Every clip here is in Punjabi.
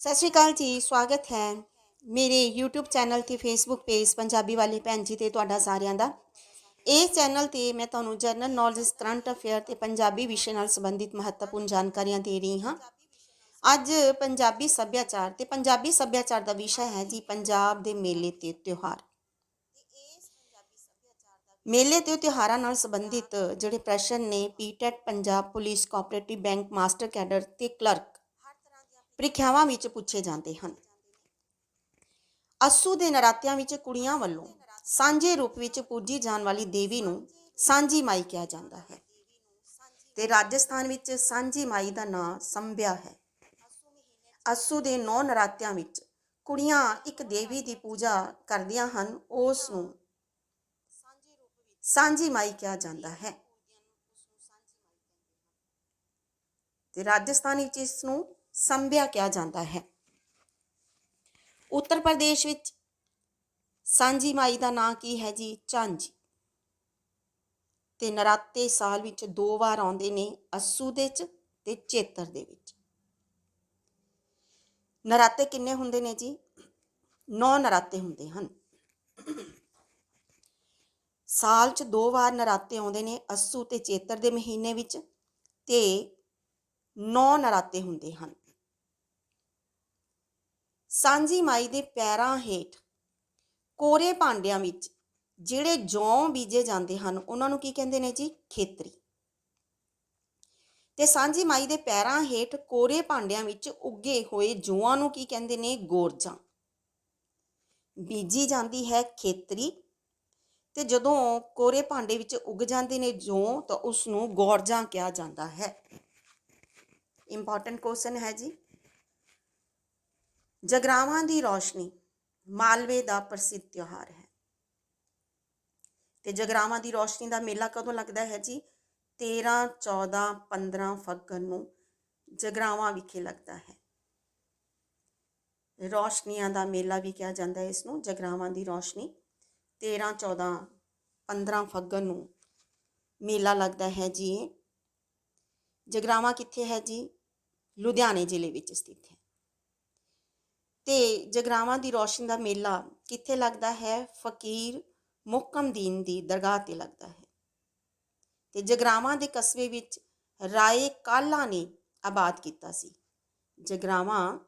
ਸਤਿ ਸ਼੍ਰੀ ਅਕਾਲ ਜੀ, ਸਵਾਗਤ ਹੈ ਮੇਰੇ YouTube ਚੈਨਲ ਤੇ Facebook ਪੇਜ ਪੰਜਾਬੀ ਵਾਲੇ ਭੈਣ ਜੀ ਤੇ ਤੁਹਾਡਾ ਸਾਰਿਆਂ ਦਾ। ਇਹ ਚੈਨਲ ਤੇ ਮੈਂ ਤੁਹਾਨੂੰ ਜਨਰਲ ਨੌਲੇਜ ਕਰੰਟ ਅਫੇਅਰ ਤੇ ਪੰਜਾਬੀ ਵਿਸ਼ੇ ਨਾਲ ਸੰਬੰਧਿਤ ਮਹੱਤਵਪੂਰਨ ਜਾਣਕਾਰੀਆਂ ਦੇ ਰਹੀ ਹਾਂ। ਅੱਜ ਪੰਜਾਬੀ ਸੱਭਿਆਚਾਰ ਤੇ ਪੰਜਾਬੀ ਸੱਭਿਆਚਾਰ ਦਾ ਵਿਸ਼ਾ ਹੈ ਜੀ, ਪੰਜਾਬ ਦੇ ਮੇਲੇ ਤੇ ਤਿਉਹਾਰ। ਮੇਲੇ ਤੇ ਤਿਉਹਾਰਾਂ ਨਾਲ ਸੰਬੰਧਿਤ ਜਿਹੜੇ ਪ੍ਰਸ਼ਨ ਨੇ PTET Punjab police cooperative bank master cadre ਤੇ ਕਲਰਕ ਪ੍ਰੀਖਿਆਵਾਂ ਵਿੱਚ ਪੁੱਛੇ ਜਾਂਦੇ ਹਨ। ਅਸੂ ਦੇ ਨਰਾਤਿਆਂ ਵਿੱਚ ਕੁੜੀਆਂ ਵੱਲੋਂ ਸਾਂਝੇ ਰੂਪ ਵਿੱਚ ਪੂਜੀ ਜਾਣ ਵਾਲੀ ਦੇਵੀ ਨੂੰ ਸਾਂਝੀ ਮਾਈ ਕਿਹਾ ਜਾਂਦਾ ਹੈ ਤੇ ਰਾਜਸਥਾਨ ਵਿੱਚ ਸਾਂਝੀ ਮਾਈ ਦਾ ਨਾਂ ਸੰਭਿਆ ਹੈ। ਅਸੂ ਦੇ ਨੌ ਨਰਾਤਿਆਂ ਵਿੱਚ ਕੁੜੀਆਂ ਇੱਕ ਦੇਵੀ ਦੀ ਪੂਜਾ ਕਰਦੀਆਂ ਹਨ, ਉਸ ਨੂੰ ਸਾਂਝੀ ਮਾਈ ਕਿਹਾ ਜਾਂਦਾ ਹੈ। ਤੇ ਰਾਜਸਥਾਨ ਵਿੱਚ ਇਸ ਨੂੰ ਸੰਭਿਆ ਕਿਹਾ ਜਾਂਦਾ ਹੈ। ਉੱਤਰ ਪ੍ਰਦੇਸ਼ ਵਿੱਚ ਸਾਂਝੀ ਮਾਈ ਦਾ ਨਾਂ ਕੀ ਹੈ ਜੀ? ਝਾਂਜੀ। ਤੇ ਨਰਾਤੇ ਸਾਲ ਵਿੱਚ ਦੋ ਵਾਰ ਆਉਂਦੇ ਨੇ ਅਸੂ ਦੇ ਚ ਤੇ ਚੇਤਰ ਦੇ ਵਿੱਚ। ਨਰਾਤੇ ਕਿੰਨੇ ਹੁੰਦੇ ਨੇ ਜੀ? ਨੌ ਨਰਾਤੇ ਹੁੰਦੇ ਹਨ। ਸਾਲ 'ਚ ਦੋ ਵਾਰ ਨਰਾਤੇ ਆਉਂਦੇ ਨੇ ਅਸੂ ਤੇ ਚੇਤਰ ਦੇ ਮਹੀਨੇ ਵਿੱਚ ਤੇ ਨੌ ਨਰਾਤੇ ਹੁੰਦੇ ਹਨ। ਸਾਂਝੀ ਮਾਈ ਦੇ ਪੈਰਾਂ ਹੇਠ ਕੋਰੇ ਭਾਂਡਿਆਂ ਵਿੱਚ ਜਿਹੜੇ ਜੌਂ ਬੀਜੇ ਜਾਂਦੇ ਹਨ, ਉਹਨਾਂ ਨੂੰ ਕੀ ਕਹਿੰਦੇ ਨੇ ਜੀ? ਖੇਤਰੀ। ਤੇ ਸਾਂਝੀ ਮਾਈ ਦੇ ਪੈਰਾਂ ਹੇਠ ਕੋਰੇ ਭਾਂਡਿਆਂ ਵਿੱਚ ਉੱਗੇ ਹੋਏ ਜੌਆਂ ਨੂੰ ਕੀ ਕਹਿੰਦੇ ਨੇ? ਗੋਰਜਾਂ। ਬੀਜੀ ਜਾਂਦੀ ਹੈ ਖੇਤਰੀ ਤੇ ਜਦੋਂ ਕੋਰੇ ਭਾਂਡੇ ਵਿੱਚ ਉੱਗ ਜਾਂਦੇ ਨੇ ਜੌਂ, ਤਾਂ ਉਸ ਨੂੰ ਗੋਰਜਾਂ ਕਿਹਾ ਜਾਂਦਾ ਹੈ। ਇੰਪੋਰਟੈਂਟ ਕੁਐਸਚਨ ਹੈ ਜੀ। ਜਗਰਾਵਾਂ ਦੀ ਰੌਸ਼ਨੀ ਮਾਲਵੇ ਦਾ ਪ੍ਰਸਿੱਧ ਤਿਉਹਾਰ ਹੈ। ਤੇ ਜਗਰਾਵਾਂ ਦੀ ਰੌਸ਼ਨੀ ਦਾ ਮੇਲਾ ਕਦੋਂ ਲੱਗਦਾ ਹੈ ਜੀ? 13 14 15 ਫੱਗਣ ਨੂੰ ਜਗਰਾਵਾਂ ਵਿਖੇ ਲੱਗਦਾ ਹੈ। ਰੌਸ਼ਨੀਆਂ ਦਾ ਮੇਲਾ ਵੀ ਕਿਹਾ ਜਾਂਦਾ ਹੈ ਇਸ ਨੂੰ, ਜਗਰਾਵਾਂ ਦੀ ਰੌਸ਼ਨੀ 13 14 15 ਫੱਗਣ ਨੂੰ ਮੇਲਾ ਲੱਗਦਾ ਹੈ ਜੀ ਇਹ। ਜਗਰਾਵਾਂ ਕਿੱਥੇ ਹੈ ਜੀ? ਲੁਧਿਆਣੇ ਜ਼ਿਲ੍ਹੇ ਵਿੱਚ ਸਥਿਤ ਹੈ। ਤੇ ਜਗਰਾਵਾਂ ਦੀ ਰੌਸ਼ਨ ਦਾ ਮੇਲਾ ਕਿੱਥੇ ਲੱਗਦਾ ਹੈ? ਫਕੀਰ ਮੁਕਮਦੀਨ ਦੀ ਦਰਗਾਹ ਤੇ ਲੱਗਦਾ ਹੈ। ਤੇ ਜਗਰਾਵਾਂ ਦੇ ਕਸਬੇ ਵਿੱਚ ਰਾਏ ਕਾਲਾ ਨੇ ਆਬਾਦ ਕੀਤਾ ਸੀ। ਜਗਰਾਵਾਂ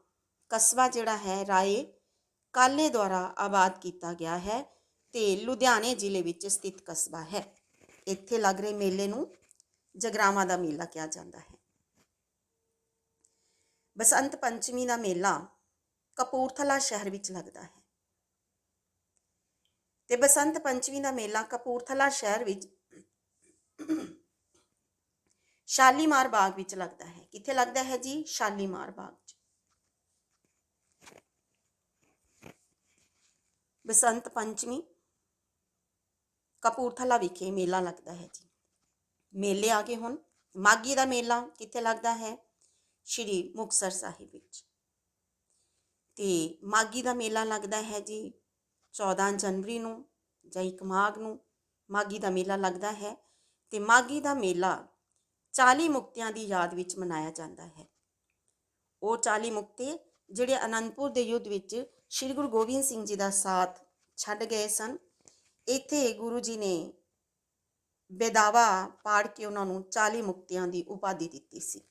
ਕਸਬਾ ਜਿਹੜਾ ਹੈ, ਰਾਏ ਕਾਲੇ ਦੁਆਰਾ ਆਬਾਦ ਕੀਤਾ ਗਿਆ ਹੈ ਤੇ ਲੁਧਿਆਣੇ ਜ਼ਿਲ੍ਹੇ ਵਿੱਚ ਸਥਿਤ ਕਸਬਾ ਹੈ। ਇੱਥੇ ਲੱਗ ਰਹੇ ਮੇਲੇ ਨੂੰ ਜਗਰਾਵਾਂ ਦਾ ਮੇਲਾ ਕਿਹਾ ਜਾਂਦਾ ਹੈ। ਬਸੰਤ ਪੰਚਮੀ ਦਾ ਮੇਲਾ ਕਪੂਰਥਲਾ ਸ਼ਹਿਰ ਵਿੱਚ ਲੱਗਦਾ ਹੈ। ਤੇ ਬਸੰਤ ਪੰਚਮੀ ਦਾ ਮੇਲਾ ਕਪੂਰਥਲਾ ਸ਼ਹਿਰ ਵਿੱਚ ਸ਼ਾਲੀਮਾਰ ਬਾਗ ਵਿੱਚ ਲੱਗਦਾ ਹੈ। ਕਿੱਥੇ ਲੱਗਦਾ ਹੈ ਜੀ? ਸ਼ਾਲੀਮਾਰ ਬਾਗ 'ਚ। ਬਸੰਤ ਪੰਚਮੀ ਕਪੂਰਥਲਾ ਵਿਖੇ ਮੇਲਾ ਲੱਗਦਾ ਹੈ ਜੀ। ਮੇਲੇ ਆ ਗਏ ਹੁਣ। ਮਾਗੀ ਦਾ ਮੇਲਾ ਕਿੱਥੇ ਲੱਗਦਾ ਹੈ? ਸ਼੍ਰੀ ਮੁਕਤਸਰ ਸਾਹਿਬ ਵਿੱਚ। ਤੇ ਮਾਗੀ ਦਾ ਮੇਲਾ ਲੱਗਦਾ ਹੈ ਜੀ 14 ਜਨਵਰੀ ਨੂੰ ਜਾਂ 1 ਮਾਘ ਨੂੰ ਮਾਗੀ ਦਾ ਮੇਲਾ ਲੱਗਦਾ ਹੈ ਤੇ ਮਾਗੀ ਦਾ ਮੇਲਾ 40 ਮੁਕਤਿਆਂ ਦੀ ਯਾਦ ਵਿੱਚ ਮਨਾਇਆ ਜਾਂਦਾ ਹੈ। ਉਹ 40 ਮੁਕਤੇ ਜਿਹੜੇ ਅਨੰਦਪੁਰ ਦੇ ਯੁੱਧ ਵਿੱਚ ਸ੍ਰੀ ਗੁਰੂ ਗੋਬਿੰਦ ਸਿੰਘ ਜੀ ਦਾ ਸਾਥ ਛੱਡ ਗਏ ਸਨ, ਇੱਥੇ ਗੁਰੂ ਜੀ ਨੇ ਬੇਦਾਵਾ ਪਾੜ ਕੇ ਉਹਨਾਂ ਨੂੰ 40 ਮੁਕਤਿਆਂ ਦੀ ਉਪਾਧੀ ਦਿੱਤੀ ਸੀ।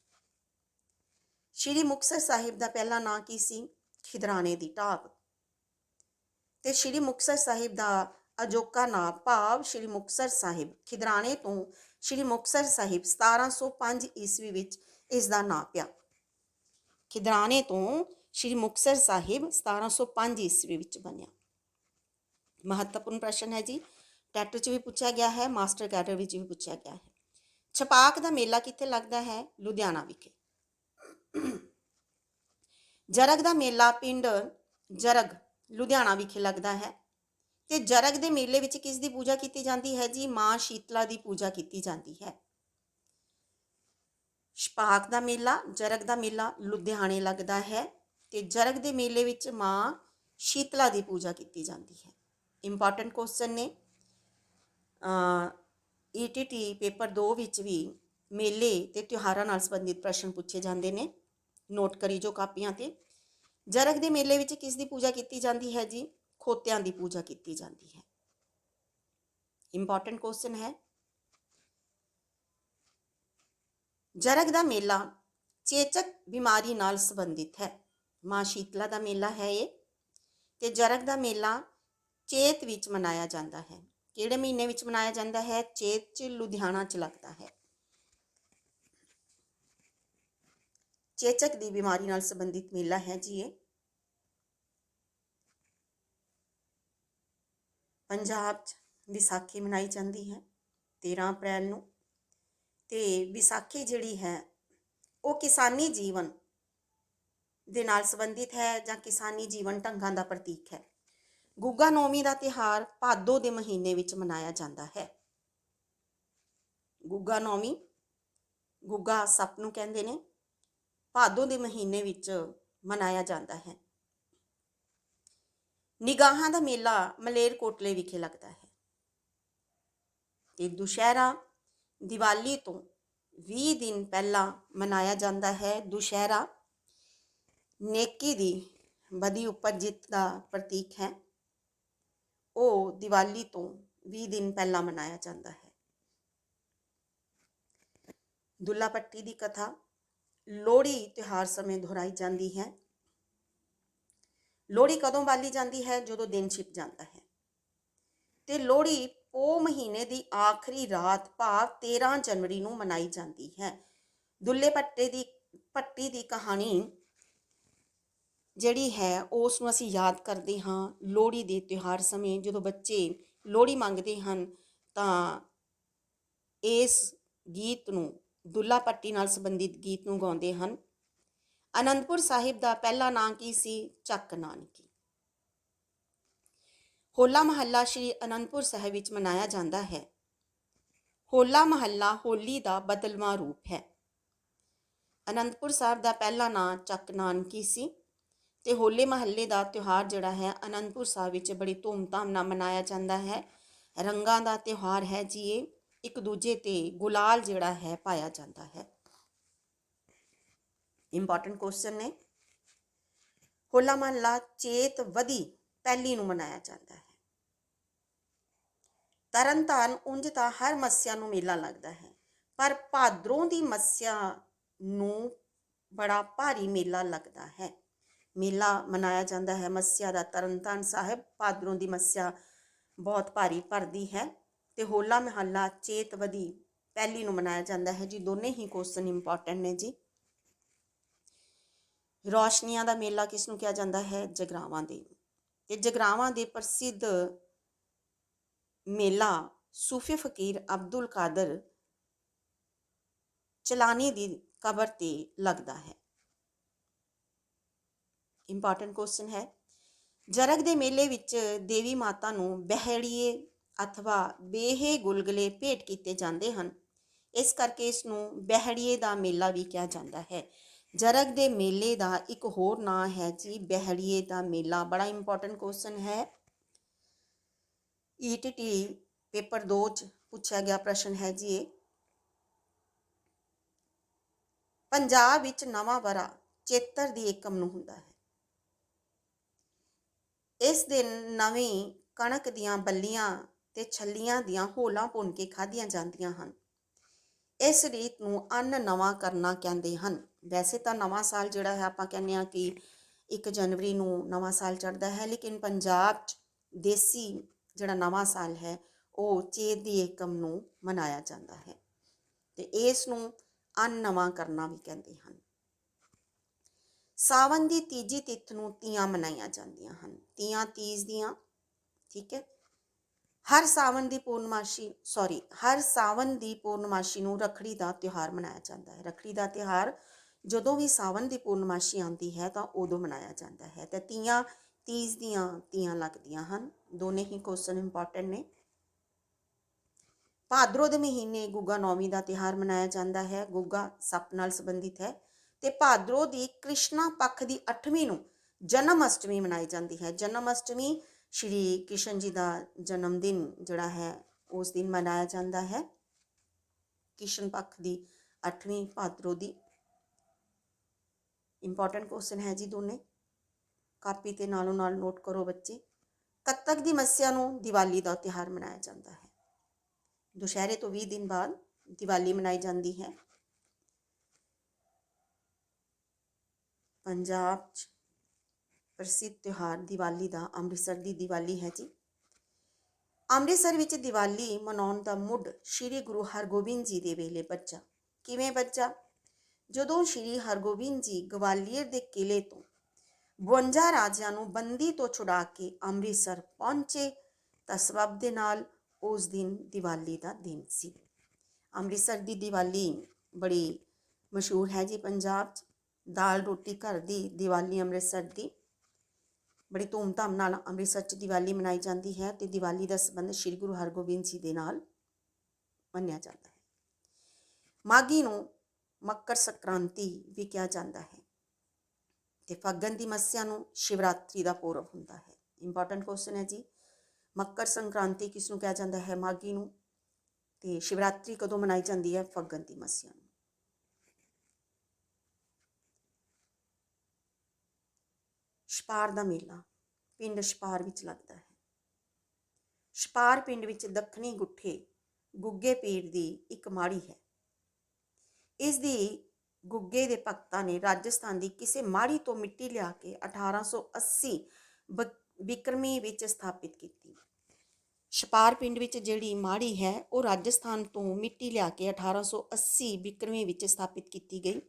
ਸ਼੍ਰੀ ਮੁਕਤਸਰ ਸਾਹਿਬ ਦਾ ਪਹਿਲਾ ਨਾਂ ਕੀ ਸੀ? ਖਿਦਰਾਣੇ ਦੀ ਢਾਬ ਤੇ ਸ਼੍ਰੀ ਮੁਕਤਸਰ ਸਾਹਿਬ ਦਾ ਅਜੋਕਾ ਨਾਂ ਭਾਵ ਸ਼੍ਰੀ ਮੁਕਤਸਰ ਸਾਹਿਬ, ਖਿਦਰਾਣੇ ਤੋਂ ਸ਼੍ਰੀ ਮੁਕਤਸਰ ਸਾਹਿਬ 1705 ਈਸਵੀ ਵਿੱਚ ਇਸ ਦਾ ਨਾਂ ਪਿਆ। ਖਿਦਰਾਣੇ ਤੋਂ ਸ਼੍ਰੀ ਮੁਕਤਸਰ ਸਾਹਿਬ 1705 ਈਸਵੀ ਵਿੱਚ ਬਣਿਆ। ਮਹੱਤਵਪੂਰਨ ਪ੍ਰਸ਼ਨ ਹੈ ਜੀ ਟੈਟਰ 'ਚ ਵੀ ਪੁੱਛਿਆ ਗਿਆ ਹੈ, ਮਾਸਟਰ ਕੈਡਰ ਵਿੱਚ ਵੀ ਪੁੱਛਿਆ ਗਿਆ ਹੈ। ਛਪਾਕ ਦਾ ਮੇਲਾ ਕਿੱਥੇ ਲੱਗਦਾ ਹੈ? ਲੁਧਿਆਣਾ ਵਿਖੇ। ਜਰਗ ਦਾ ਮੇਲਾ ਪਿੰਡ ਜਰਗ, ਲੁਧਿਆਣਾ ਵਿਖੇ ਲੱਗਦਾ ਹੈ। ਤੇ ਜਰਗ ਦੇ ਮੇਲੇ ਵਿੱਚ ਕਿਸ ਦੀ ਪੂਜਾ ਕੀਤੀ ਜਾਂਦੀ ਹੈ ਜੀ? ਮਾਂ ਸ਼ੀਤਲਾ ਦੀ ਪੂਜਾ ਕੀਤੀ ਜਾਂਦੀ ਹੈ। ਛਪਾਕ ਦਾ ਮੇਲਾ, ਜਰਗ ਦਾ ਮੇਲਾ ਲੁਧਿਆਣੇ ਲੱਗਦਾ ਹੈ ਤੇ ਜਰਗ ਦੇ ਮੇਲੇ ਵਿੱਚ ਮਾਂ ਸ਼ੀਤਲਾ ਦੀ ਪੂਜਾ ਕੀਤੀ ਜਾਂਦੀ ਹੈ। ਇੰਪੋਰਟੈਂਟ ਕੁਐਸਚਨ ਨੇ। ਈਟੀਟੀ ਪੇਪਰ 2 ਵਿੱਚ ਵੀ ਮੇਲੇ ਤੇ ਤਿਉਹਾਰਾਂ ਨਾਲ ਸੰਬੰਧਿਤ ਪ੍ਰਸ਼ਨ ਪੁੱਛੇ ਜਾਂਦੇ ਨੇ। ਨੋਟ ਕਰੀ ਜੋ ਕਾਪੀਆਂ ਤੇ। ਜਰਗ ਦੇ ਮੇਲੇ ਵਿੱਚ ਕਿਸ ਦੀ ਪੂਜਾ ਕੀਤੀ ਜਾਂਦੀ ਹੈ ਜੀ? ਖੋਤਿਆਂ ਦੀ ਪੂਜਾ ਕੀਤੀ ਜਾਂਦੀ ਹੈ। ਇੰਪੋਰਟੈਂਟ ਕੁਐਸਚਨ ਹੈ। ਜਰਗ ਦਾ ਮੇਲਾ ਚੇਚਕ ਬਿਮਾਰੀ ਨਾਲ ਸੰਬੰਧਿਤ ਹੈ। ਮਾਂ ਸ਼ੀਤਲਾ ਦਾ ਮੇਲਾ ਹੈ ਇਹ। ਤੇ ਜਰਗ ਦਾ ਮੇਲਾ ਚੇਤ ਵਿੱਚ ਮਨਾਇਆ ਜਾਂਦਾ ਹੈ। ਕਿਹੜੇ ਮਹੀਨੇ ਵਿੱਚ ਮਨਾਇਆ ਜਾਂਦਾ ਹੈ? ਚੇਤ ਚ ਲੁਧਿਆਣਾ ਚ ਲੱਗਦਾ ਹੈ। ਚੇਚਕ ਦੀ ਬਿਮਾਰੀ ਨਾਲ ਸੰਬੰਧਿਤ ਮੇਲਾ ਹੈ ਜੀ ਇਹ। ਪੰਜਾਬ 'ਚ ਵਿਸਾਖੀ ਮਨਾਈ ਜਾਂਦੀ ਹੈ 13 ਅਪ੍ਰੈਲ ਨੂੰ। ਤੇ ਵਿਸਾਖੀ ਜਿਹੜੀ ਹੈ, ਉਹ ਕਿਸਾਨੀ ਜੀਵਨ ਦੇ ਨਾਲ ਸੰਬੰਧਿਤ ਹੈ ਜਾਂ ਕਿਸਾਨੀ ਜੀਵਨ ਢੰਗਾਂ ਦਾ ਪ੍ਰਤੀਕ ਹੈ। ਗੁੱਗਾ ਨੌਮੀ ਦਾ ਤਿਹਾਰ ਭਾਦੋ ਦੇ ਮਹੀਨੇ ਵਿੱਚ ਮਨਾਇਆ ਜਾਂਦਾ ਹੈ। ਗੁੱਗਾ ਨੌਮੀ ਗੁੱਗਾ ਸੱਪ ਨੂੰ ਕਹਿੰਦੇ ਨੇ। ਭਾਦੋ ਦੇ ਮਹੀਨੇ ਵਿੱਚ ਮਨਾਇਆ ਜਾਂਦਾ ਹੈ। ਨਿਗਾਹਾਂ ਦਾ ਮੇਲਾ ਮਲੇਰਕੋਟਲੇ ਵਿਖੇ ਲੱਗਦਾ ਹੈ। ਤੇ ਦੁਸ਼ਹਿਰਾ ਦੀਵਾਲੀ ਤੋਂ 20 ਦਿਨ ਪਹਿਲਾਂ ਮਨਾਇਆ ਜਾਂਦਾ ਹੈ। ਦੁਸ਼ਹਿਰਾ ਨੇਕੀ ਦੀ ਬਦੀ ਉੱਪਰ ਜਿੱਤ ਦਾ ਪ੍ਰਤੀਕ ਹੈ। ਉਹ ਦੀਵਾਲੀ ਤੋਂ 20 ਦਿਨ ਪਹਿਲਾਂ ਮਨਾਇਆ ਜਾਂਦਾ ਹੈ। ਦੁੱਲਾ ਪੱਟੀ ਦੀ ਕਥਾ ਲੋਹੜੀ ਤਿਉਹਾਰ ਸਮੇਂ ਦੁਹਰਾਈ ਜਾਂਦੀ ਹੈ। ਲੋਹੜੀ ਕਦੋਂ ਬਾਲੀ ਜਾਂਦੀ ਹੈ? ਜਦੋਂ ਦਿਨ ਛਿਪ ਜਾਂਦਾ ਹੈ। ਤੇ ਲੋਹੜੀ ਪੋ ਮਹੀਨੇ ਦੀ ਆਖਰੀ ਰਾਤ ਭਾਵ 13 ਜਨਵਰੀ ਨੂੰ ਮਨਾਈ ਜਾਂਦੀ ਹੈ। ਦੁੱਲੇ ਪੱਟੇ ਦੀ ਪੱਟੀ ਦੀ ਕਹਾਣੀ ਜਿਹੜੀ ਹੈ, ਉਸ ਨੂੰ ਅਸੀਂ ਯਾਦ ਕਰਦੇ ਹਾਂ ਲੋਹੜੀ ਦੇ ਤਿਉਹਾਰ ਸਮੇਂ। ਜਦੋਂ ਬੱਚੇ ਲੋਹੜੀ ਮੰਗਦੇ ਹਨ ਤਾਂ ਇਸ ਗੀਤ ਨੂੰ ਦੁੱਲਾ ਪੱਟੀ ਨਾਲ ਸੰਬੰਧਿਤ ਗੀਤ ਨੂੰ ਗਾਉਂਦੇ ਹਨ। ਅਨੰਦਪੁਰ ਸਾਹਿਬ ਦਾ ਪਹਿਲਾ ਨਾਂ ਕੀ ਸੀ? ਚੱਕ ਨਾਨਕੀ। ਹੋਲਾ ਮਹੱਲਾ ਸ਼੍ਰੀ ਅਨੰਦਪੁਰ ਸਾਹਿਬ ਵਿੱਚ ਮਨਾਇਆ ਜਾਂਦਾ ਹੈ। ਹੋਲਾ ਮਹੱਲਾ ਹੋਲੀ ਦਾ ਬਦਲਵਾਂ ਰੂਪ ਹੈ। ਅਨੰਦਪੁਰ ਸਾਹਿਬ ਦਾ ਪਹਿਲਾ ਨਾਂ ਚੱਕ ਨਾਨਕੀ ਸੀ ਤੇ ਹੋਲੇ ਮਹੱਲੇ ਦਾ ਤਿਉਹਾਰ ਜਿਹੜਾ ਹੈ, ਅਨੰਦਪੁਰ ਸਾਹਿਬ ਵਿੱਚ ਬੜੀ ਧੂਮਧਾਮ ਨਾਲ ਮਨਾਇਆ ਜਾਂਦਾ ਹੈ। ਰੰਗਾਂ ਦਾ ਤਿਉਹਾਰ ਹੈ ਜੀ ਇਹ। ਇੱਕ ਦੂਜੇ ਤੇ ਗੁਲਾਲ ਜਿਹੜਾ ਹੈ ਪਾਇਆ ਜਾਂਦਾ ਹੈ। ਇੰਪੋਰਟੈਂਟ ਕੁਐਸਚਨ ਨੇ। ਹੋਲਾ ਮਹੱਲਾ ਚੇਤ ਵਧੀ ਪਹਿਲੀ ਨੂੰ ਮਨਾਇਆ ਜਾਂਦਾ ਹੈ। ਤਰਨਤਾਰਨ ਉਂਝ ਤਾਂ ਹਰ ਮੱਸਿਆ ਨੂੰ ਮੇਲਾ ਲੱਗਦਾ ਹੈ, ਪਰ ਭਾਦਰੋਂ ਦੀ ਮੱਸਿਆ ਨੂੰ ਬੜਾ ਭਾਰੀ ਮੇਲਾ ਲੱਗਦਾ ਹੈ। ਮੇਲਾ ਮਨਾਇਆ ਜਾਂਦਾ ਹੈ, ਮੱਸਿਆ ਦਾ ਤਰਨਤਾਰਨ ਸਾਹਿਬ ਭਾਦਰੋਂ ਦੀ ਮੱਸਿਆ ਬਹੁਤ ਭਾਰੀ ਭਰਦੀ ਹੈ। ਤੇ ਹੋਲਾ ਮਹੱਲਾ ਚੇਤਵਦੀ ਪਹਿਲੀ ਨੂੰ ਮਨਾਇਆ ਜਾਂਦਾ ਹੈ। ਜੀ, ਦੋਨੇ ਹੀ ਕੁਐਸਚਨ ਇੰਪੋਰਟੈਂਟ ਨੇ ਜੀ। ਰੋਸ਼ਨੀਆਂ ਦਾ ਮੇਲਾ ਕਿਸ ਨੂੰ ਕਿਹਾ ਜਾਂਦਾ ਹੈ? ਜਗਰਾਵਾਂ ਦੇ। ਤੇ ਜਗਰਾਵਾਂ ਦੇ ਪ੍ਰਸਿੱਧ ਮੇਲਾ ਸੂਫੀ ਫਕੀਰ ਅਬਦੁਲ ਕਾਦਰ ਚਲਾਨੀ ਦੀ ਕਬਰ ਤੇ ਲੱਗਦਾ ਹੈ। ਇੰਪੋਰਟੈਂਟ ਕੁਐਸਚਨ ਹੈ। ਜਰਗ ਦੇ ਮੇਲੇ ਵਿੱਚ ਦੇਵੀ ਮਾਤਾ ਨੂੰ ਬਹਿੜੀਏ ਅਥਵਾ ਬੇਹੇ ਗੁਲਗਲੇ ਭੇਟ ਕੀਤੇ ਜਾਂਦੇ ਹਨ। ਇਸ ਕਰਕੇ ਇਸ ਨੂੰ ਬਹਿੜੀਏ ਦਾ ਮੇਲਾ ਵੀ ਕਿਹਾ ਜਾਂਦਾ ਹੈ। ਜਰਗ ਦੇ ਮੇਲੇ ਦਾ ਇੱਕ ਹੋਰ ਨਾਂ ਹੈ ਜੀ, ਬਹਿੜੀਏ ਦਾ ਮੇਲਾ। ਬੜਾ ਇੰਪੋਰਟੈਂਟ ਕੁਐਸਚਨ ਹੈ। ਈਟੀਟੀ ਪੇਪਰ 2 ਚ ਪੁੱਛਿਆ ਗਿਆ ਪ੍ਰਸ਼ਨ ਹੈ ਜੀ ਇਹ। ਪੰਜਾਬ ਵਿੱਚ ਨਵਾਂ ਵਰਾ ਚੇਤਰ ਦੀ ਏਕਮ ਨੂੰ ਹੁੰਦਾ ਹੈ। ਇਸ ਦਿਨ ਨਵੀਂ ਕਣਕ ਦੀਆਂ ਬੱਲੀਆਂ ਤੇ ਛੱਲੀਆਂ ਦੀਆਂ ਹੋਲਾਂ ਭੁੰਨ ਕੇ ਖਾਧੀਆਂ ਜਾਂਦੀਆਂ ਹਨ। ਇਸ ਰੀਤ ਨੂੰ ਅੰਨ ਨਵਾਂ ਕਰਨਾ ਕਹਿੰਦੇ ਹਨ। ਵੈਸੇ ਤਾਂ ਨਵਾਂ ਸਾਲ ਜਿਹੜਾ ਹੈ ਆਪਾਂ ਕਹਿੰਦੇ ਆ ਕਿ 1 ਜਨਵਰੀ ਨੂੰ ਨਵਾਂ ਸਾਲ ਚੜ੍ਹਦਾ ਹੈ, ਲੇਕਿਨ ਪੰਜਾਬ 'ਚ ਦੇਸੀ ਜਿਹੜਾ ਨਵਾਂ ਸਾਲ ਹੈ, ਉਹ ਚੇਤ ਦੀ ਏਕਮ ਨੂੰ ਮਨਾਇਆ ਜਾਂਦਾ ਹੈ। ਤੇ ਇਸ ਨੂੰ ਅੰਨ ਨਵਾਂ ਕਰਨਾ ਵੀ ਕਹਿੰਦੇ ਹਨ। ਸਾਵਨ ਦੀ ਤੀਜੀ ਤਿੱਥ ਨੂੰ ਤੀਆਂ ਮਨਾਈਆਂ ਜਾਂਦੀਆਂ ਹਨ। ਤੀਆਂ ਤੀਜ ਦੀਆਂ, ਠੀਕ ਹੈ ਹਰ ਸਾਵਣ ਦੀ ਪੂਰਨਮਾਸ਼ੀ ਸੌਰੀ ਹਰ ਸਾਵਣ ਦੀ ਪੂਰਨਮਾਸ਼ੀ ਨੂੰ ਰਖੜੀ ਦਾ ਤਿਉਹਾਰ ਮਨਾਇਆ ਜਾਂਦਾ ਹੈ। ਰਖੜੀ ਦਾ ਤਿਉਹਾਰ ਜਦੋਂ ਵੀ ਸਾਵਣ ਦੀ ਪੂਰਨਮਾਸ਼ੀ ਆਉਂਦੀ ਹੈ ਤਾਂ ਉਦੋਂ ਮਨਾਇਆ ਜਾਂਦਾ ਹੈ। ਤੇ ਤੀਆਂ, ਤੀਜ ਦੀਆਂ ਤੀਆਂ ਲੱਗਦੀਆਂ ਹਨ। ਦੋਨੇ ਹੀ ਕੁਐਸਚਨ ਇੰਪੋਰਟੈਂਟ ਨੇ। ਭਾਦਰੋਂ ਦੇ ਮਹੀਨੇ ਗੁੱਗਾ ਨੌਮੀ ਦਾ ਤਿਉਹਾਰ ਮਨਾਇਆ ਜਾਂਦਾ ਹੈ। ਗੁੱਗਾ ਸੱਪ ਨਾਲ ਸੰਬੰਧਿਤ ਹੈ। ਤੇ ਭਾਦਰੋ ਦੀ ਕ੍ਰਿਸ਼ਨਾ ਪੱਖ ਦੀ 8ਵੀਂ ਨੂੰ ਜਨਮ ਅਸ਼ਟਮੀ ਮਨਾਈ ਜਾਂਦੀ ਹੈ। ਜਨਮ ਅਸ਼ਟਮੀ ਸ਼੍ਰੀ ਕ੍ਰਿਸ਼ਨ ਜੀ ਦਾ ਜਨਮ ਦਿਨ ਜਿਹੜਾ ਹੈ, ਉਸ ਦਿਨ ਮਨਾਇਆ ਜਾਂਦਾ ਹੈ। ਕ੍ਰਿਸ਼ਨ ਪੱਖ ਦੀ 8ਵੀਂ ਭਾਦਰੋਂ ਦੀ ਇੰਪੋਰਟੈਂਟ ਕੁਐਸਚਨ ਹੈ ਜੀ ਦੋਨੇ। ਕਾਪੀ ਤੇ ਨਾਲੋਂ ਨਾਲ ਨੋਟ ਕਰੋ ਬੱਚੇ। ਕੱਤਕ ਦੀ ਮੱਸਿਆ ਨੂੰ ਦੀਵਾਲੀ ਦਾ ਤਿਉਹਾਰ ਮਨਾਇਆ ਜਾਂਦਾ ਹੈ। ਦੁਸ਼ਹਿਰੇ ਤੋਂ 20 ਦਿਨ ਬਾਅਦ ਦੀਵਾਲੀ ਮਨਾਈ ਜਾਂਦੀ ਹੈ। ਪੰਜਾਬ 'ਚ ਪ੍ਰਸਿੱਧ ਤਿਉਹਾਰ ਦੀਵਾਲੀ ਦਾ, ਅੰਮ੍ਰਿਤਸਰ ਦੀ ਦੀਵਾਲੀ ਹੈ ਜੀ। ਅੰਮ੍ਰਿਤਸਰ ਵਿੱਚ ਦੀਵਾਲੀ ਮਨਾਉਣ ਦਾ ਮੁੱਢ ਸ੍ਰੀ ਗੁਰੂ ਹਰਗੋਬਿੰਦ ਜੀ ਦੇ ਵੇਲੇ ਬੱਚਾ ਕਿਵੇਂ ਬੱਚਾ ਜਦੋਂ ਸ੍ਰੀ ਹਰਗੋਬਿੰਦ ਜੀ ਗਵਾਲੀਅਰ ਦੇ ਕਿਲੇ ਤੋਂ 52 ਰਾਜਿਆਂ ਨੂੰ ਬੰਦੀ ਤੋਂ ਛੁਡਾ ਕੇ ਅੰਮ੍ਰਿਤਸਰ ਪਹੁੰਚੇ, ਤਾਂ ਸਬਬ ਦੇ ਨਾਲ ਉਸ ਦਿਨ ਦੀਵਾਲੀ ਦਾ ਦਿਨ ਸੀ। ਅੰਮ੍ਰਿਤਸਰ ਦੀ ਦੀਵਾਲੀ ਬੜੀ ਮਸ਼ਹੂਰ ਹੈ ਜੀ ਪੰਜਾਬ 'ਚ। ਦਾਲ ਰੋਟੀ ਘਰ ਦੀ ਦੀਵਾਲੀ ਅੰਮ੍ਰਿਤਸਰ ਦੀ। ਬੜੀ ਧੂਮਧਾਮ ਨਾਲ ਅੰਮ੍ਰਿਤਸਰ 'ਚ ਦੀਵਾਲੀ ਮਨਾਈ ਜਾਂਦੀ ਹੈ ਤੇ ਦੀਵਾਲੀ ਦਾ ਸੰਬੰਧ ਸ੍ਰੀ ਗੁਰੂ ਹਰਗੋਬਿੰਦ ਜੀ ਦੇ ਨਾਲ ਮੰਨਿਆ ਜਾਂਦਾ ਹੈ। ਮਾਗੀ ਨੂੰ ਮੱਕਰ ਸੰਕ੍ਰਾਂਤੀ ਵੀ ਕਿਹਾ ਜਾਂਦਾ ਹੈ ਤੇ ਫੱਗਣ ਦੀ ਮੱਸਿਆ ਨੂੰ ਸ਼ਿਵਰਾਤਰੀ ਦਾ ਪੂਰਵ ਹੁੰਦਾ ਹੈ। ਇੰਪੋਰਟੈਂਟ ਕੁਐਸਚਨ ਹੈ ਜੀ। ਮੱਕਰ ਸੰਕ੍ਰਾਂਤੀ ਕਿਸ ਨੂੰ ਕਿਹਾ ਜਾਂਦਾ ਹੈ? ਮਾਗੀ ਨੂੰ। ਤੇ ਸ਼ਿਵਰਾਤਰੀ ਕਦੋਂ ਮਨਾਈ ਜਾਂਦੀ ਹੈ? ਫੱਗਣ ਦੀ ਮੱਸਿਆ ਨੂੰ। ਛਪਾਰ ਦਾ ਮੇਲਾ ਪਿੰਡ ਛਪਾਰ ਵਿੱਚ ਲੱਗਦਾ ਹੈ। ਛਪਾਰ ਪਿੰਡ ਵਿੱਚ ਦੱਖਣੀ ਗੁੱਠੇ ਗੁੱਗੇ ਪੀਰ ਦੀ ਇੱਕ ਮਾੜੀ ਹੈ। ਇਸ ਦੀ ਗੁੱਗੇ ਦੇ ਭਗਤਾਂ ਨੇ ਰਾਜਸਥਾਨ ਦੀ ਕਿਸੇ ਮਾੜੀ ਤੋਂ ਮਿੱਟੀ ਲਿਆ ਕੇ 1880 ਬਿਕਰਮੀ ਵਿੱਚ ਸਥਾਪਿਤ ਕੀਤੀ। ਛਪਾਰ ਪਿੰਡ ਵਿੱਚ ਜਿਹੜੀ ਮਾੜੀ ਹੈ, ਉਹ ਰਾਜਸਥਾਨ ਤੋਂ ਮਿੱਟੀ ਲਿਆ ਕੇ 1880 ਬਿਕਰਮੀ ਵਿੱਚ ਸਥਾਪਿਤ ਕੀਤੀ ਗਈ।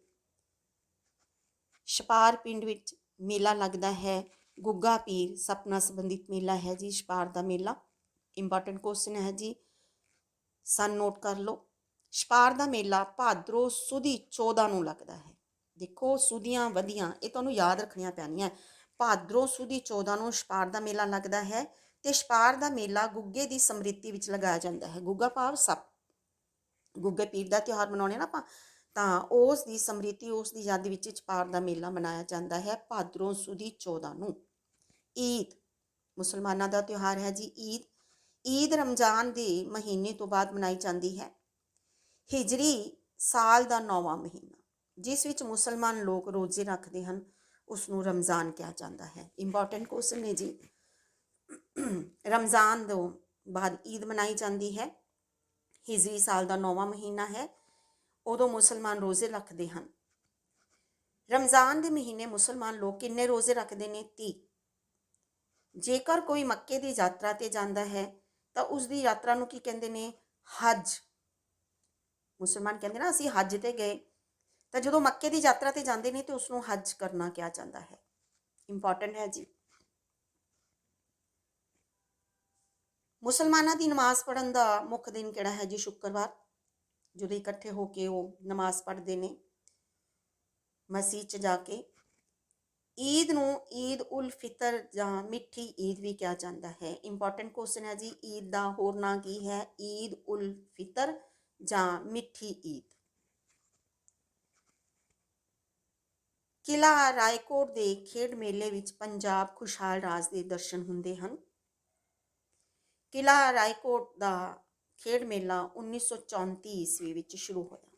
ਛਪਾਰ ਪਿੰਡ ਵਿੱਚ ਮੇਲਾ ਲੱਗਦਾ ਹੈ। ਗੁੱਗਾ ਪੀਰ, ਸਪਨਾ ਸੰਬੰਧਿਤ ਮੇਲਾ ਹੈ ਜੀ, ਛਪਾਰ ਦਾ ਮੇਲਾ। ਇੰਪੋਰਟੈਂਟ ਕੁਐਸਚਨ ਹੈ ਜੀ। ਸਨ ਨੋਟ ਕਰ ਲਓ। ਛਪਾਰ ਦਾ ਮੇਲਾ ਭਾਦਰੋਂ ਸੁਦੀ 14 ਨੂੰ ਲੱਗਦਾ ਹੈ। ਦੇਖੋ, ਸੁਦੀਆਂ ਵਧੀਆਂ, ਇਹ ਤੁਹਾਨੂੰ ਯਾਦ ਰੱਖਣੀਆਂ ਪੈਣੀਆਂ। ਭਾਦਰੋਂ ਸੁਦੀ 14 ਨੂੰ ਛਪਾਰ ਦਾ ਮੇਲਾ ਲੱਗਦਾ ਹੈ ਤੇ ਛਪਾਰ ਦਾ ਮੇਲਾ ਗੁੱਗੇ ਦੀ ਸਮ੍ਰਿਤੀ ਵਿੱਚ ਲਗਾਇਆ ਜਾਂਦਾ ਹੈ। ਗੁੱਗਾ ਭਾਵ ਸਪ ਗੁੱਗੇ ਪੀਰ ਦਾ ਤਿਉਹਾਰ ਮਨਾਉਣੇ ਨਾ ਆਪਾਂ। ਤਾਂ ਉਸ ਦੀ ਸਮ੍ਰਿਤੀ ਉਸ ਦੀ ਯਾਦ ਵਿੱਚ ਛਪਾਰ ਦਾ ਮੇਲਾ ਮਨਾਇਆ ਜਾਂਦਾ ਹੈ ਭਾਦਰੋਂ ਸੁਦੀ 14 ਨੂੰ। ਈਦ, ਮੁਸਲਮਾਨਾਂ ਦਾ ਤਿਉਹਾਰ ਹੈ ਜੀ ਈਦ। ਈਦ ਰਮਜ਼ਾਨ ਦੇ ਮਹੀਨੇ ਤੋਂ ਬਾਅਦ ਮਨਾਈ ਜਾਂਦੀ ਹੈ। ਹਿਜਰੀ ਸਾਲ ਦਾ ਨੌਵਾਂ ਮਹੀਨਾ, ਜਿਸ ਵਿੱਚ ਮੁਸਲਮਾਨ ਲੋਕ ਰੋਜ਼ੇ ਰੱਖਦੇ ਹਨ ਉਸ ਨੂੰ ਰਮਜ਼ਾਨ ਕਿਹਾ ਜਾਂਦਾ ਹੈ। ਇੰਪੋਰਟੈਂਟ ਕੁਐਸਚਨ ਨੇ ਜੀ। ਰਮਜ਼ਾਨ ਤੋਂ ਬਾਅਦ ਈਦ ਮਨਾਈ ਜਾਂਦੀ ਹੈ। ਹਿਜਰੀ ਸਾਲ ਦਾ ਨੌਵਾਂ ਮਹੀਨਾ ਹੈ। ਉਦੋਂ ਮੁਸਲਮਾਨ ਰੋਜ਼ੇ ਰੱਖਦੇ ਹਨ। ਰਮਜ਼ਾਨ ਦੇ ਮਹੀਨੇ ਮੁਸਲਮਾਨ ਲੋਕ ਕਿੰਨੇ ਰੋਜ਼ੇ ਰੱਖਦੇ ਨੇ? 30 ਜੇਕਰ ਕੋਈ ਮੱਕੇ ਦੀ ਯਾਤਰਾ ਤੇ ਜਾਂਦਾ ਹੈ, ਤਾਂ ਉਸ ਦੀ ਯਾਤਰਾ ਨੂੰ ਕੀ ਕਹਿੰਦੇ ਨੇ? ਹਜ। ਮੁਸਲਮਾਨ ਕਹਿੰਦੇ ਨਾ, ਅਸੀਂ ਹਜ ਤੇ ਗਏ। ਤਾਂ ਜਦੋਂ ਮੱਕੇ ਦੀ ਯਾਤਰਾ ਤੇ ਜਾਂਦੇ ਨੇ, ਤੇ ਉਸ ਨੂੰ ਹਜ ਕਰਨਾ ਕਿਹਾ ਜਾਂਦਾ ਹੈ। ਇੰਪੋਰਟੈਂਟ ਹੈ ਜੀ। ਮੁਸਲਮਾਨਾਂ ਦੀ ਨਮਾਜ਼ ਪੜ੍ਹਨ ਦਾ ਮੁੱਖ ਦਿਨ ਕਿਹੜਾ ਹੈ ਜੀ? ਸ਼ੁੱਕਰਵਾਰ। ਜਦੋਂ ਇਕੱਠੇ ਹੋ ਕੇ ਉਹ ਨਮਾਜ਼ ਪੜ੍ਹਦੇ ਨੇ ਮਸਜਿਦ 'ਚ ਜਾ ਕੇ। ਈਦ ਨੂੰ ਈਦ ਉਲ ਫਿਤਰ ਜਾਂ ਮਿੱਠੀ ਈਦ ਵੀ ਕਿਹਾ ਜਾਂਦਾ ਹੈ। ਇੰਪੋਰਟੈਂਟ ਕੁਐਸਚਨ ਹੈ ਜੀ, ਈਦ ਦਾ ਹੋਰ ਨਾਂ ਕੀ ਹੈ? ਈਦ ਉਲ ਫਿਤਰ ਜਾਂ ਮਿੱਠੀ ਈਦ। ਕਿਲਾ ਰਾਏਕੋਟ ਦੇ ਖੇਡ ਮੇਲੇ ਵਿੱਚ ਪੰਜਾਬ ਖੁਸ਼ਹਾਲ ਰਾਜ ਦੇ ਦਰਸ਼ਨ ਹੁੰਦੇ ਹਨ। ਕਿਲਾ ਰਾਏਕੋਟ ਦਾ ਖੇਡ ਮੇਲਾ 1934 ਈਸਵੀ ਵਿੱਚ ਸ਼ੁਰੂ ਹੋਇਆ।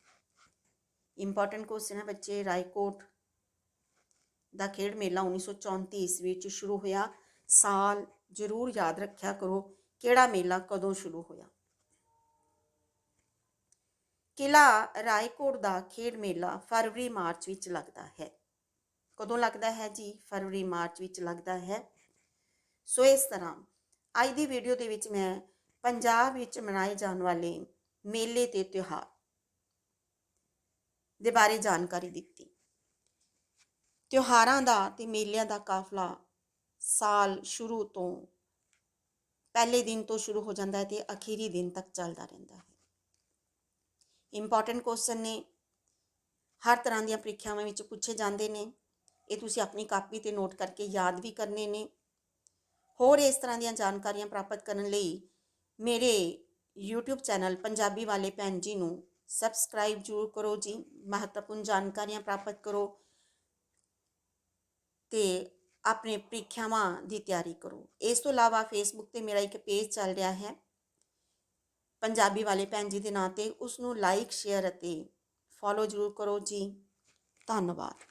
ਇੰਪੋਰਟੈਂਟ ਕੁਐਸਚਨ ਹੈ ਬੱਚੇ, ਰਾਏਕੋਟ ਦਾ ਖੇਡ ਮੇਲਾ 1934 ਈਸਵੀ ਵਿੱਚ ਸ਼ੁਰੂ ਹੋਇਆ। ਸਾਲ ਜ਼ਰੂਰ ਯਾਦ ਰੱਖਿਆ ਕਰੋ ਕਿਹੜਾ ਮੇਲਾ ਕਦੋਂ ਸ਼ੁਰੂ ਹੋਇਆ। ਕਿਲਾ ਰਾਏਕੋਟ ਦਾ ਖੇਡ ਮੇਲਾ ਫਰਵਰੀ ਮਾਰਚ ਵਿੱਚ ਲੱਗਦਾ ਹੈ। ਕਦੋਂ ਲੱਗਦਾ ਹੈ ਜੀ? ਫਰਵਰੀ ਮਾਰਚ ਵਿੱਚ ਲੱਗਦਾ ਹੈ। ਸੋ ਇਸ ਤਰ੍ਹਾਂ, ਅੱਜ ਦੀ ਵੀਡੀਓ ਦੇ ਵਿੱਚ ਮੈਂ ਪੰਜਾਬ ਵਿੱਚ ਮਨਾਏ ਜਾਣ ਵਾਲੇ ਮੇਲੇ ਤੇ ਤਿਉਹਾਰ ਦੇ ਬਾਰੇ ਜਾਣਕਾਰੀ ਦਿੱਤੀ। ਤਿਉਹਾਰਾਂ ਦਾ ਤੇ ਮੇਲਿਆਂ ਦਾ ਕਾਫਲਾ ਸਾਲ ਸ਼ੁਰੂ ਤੋਂ ਪਹਿਲੇ ਦਿਨ ਤੋਂ ਸ਼ੁਰੂ ਹੋ ਜਾਂਦਾ ਹੈ ਤੇ ਅਖੀਰੀ ਦਿਨ ਤੱਕ ਚੱਲਦਾ ਰਹਿੰਦਾ ਹੈ। ਇੰਪੋਰਟੈਂਟ ਕੁਐਸਚਨ ਨੇ। ਹਰ ਤਰ੍ਹਾਂ ਦੀਆਂ ਪ੍ਰੀਖਿਆਵਾਂ ਵਿੱਚ ਪੁੱਛੇ ਜਾਂਦੇ ਨੇ। ਇਹ ਤੁਸੀਂ ਆਪਣੀ ਕਾਪੀ ਤੇ ਨੋਟ ਕਰਕੇ ਯਾਦ ਵੀ ਕਰਨੇ ਨੇ। ਹੋਰ ਇਸ ਤਰ੍ਹਾਂ ਦੀਆਂ ਜਾਣਕਾਰੀਆਂ ਪ੍ਰਾਪਤ ਕਰਨ ਲਈ ਮੇਰੇ YouTube ਚੈਨਲ ਪੰਜਾਬੀ ਵਾਲੇ ਭੈਣ ਜੀ ਨੂੰ ਸਬਸਕ੍ਰਾਈਬ ਜ਼ਰੂਰ ਕਰੋ ਜੀ, ਮਹੱਤਵਪੂਰਨ ਜਾਣਕਾਰੀਆਂ ਪ੍ਰਾਪਤ ਕਰੋ ਤੇ ਆਪਣੇ ਪ੍ਰੀਖਿਆਵਾਂ ਦੀ ਤਿਆਰੀ ਕਰੋ। ਇਸ ਤੋਂ ਇਲਾਵਾ ਫੇਸਬੁੱਕ ਤੇ ਮੇਰਾ ਇੱਕ ਪੇਜ ਚੱਲ ਰਿਹਾ ਹੈ ਪੰਜਾਬੀ ਵਾਲੇ ਭੈਣ ਜੀ ਦੇ ਨਾਂ ਤੇ ਉਸ ਨੂੰ ਲਾਈਕ ਸ਼ੇਅਰ ਅਤੇ ਫੋਲੋ ਜ਼ਰੂਰ ਕਰੋ ਜੀ। ਧੰਨਵਾਦ।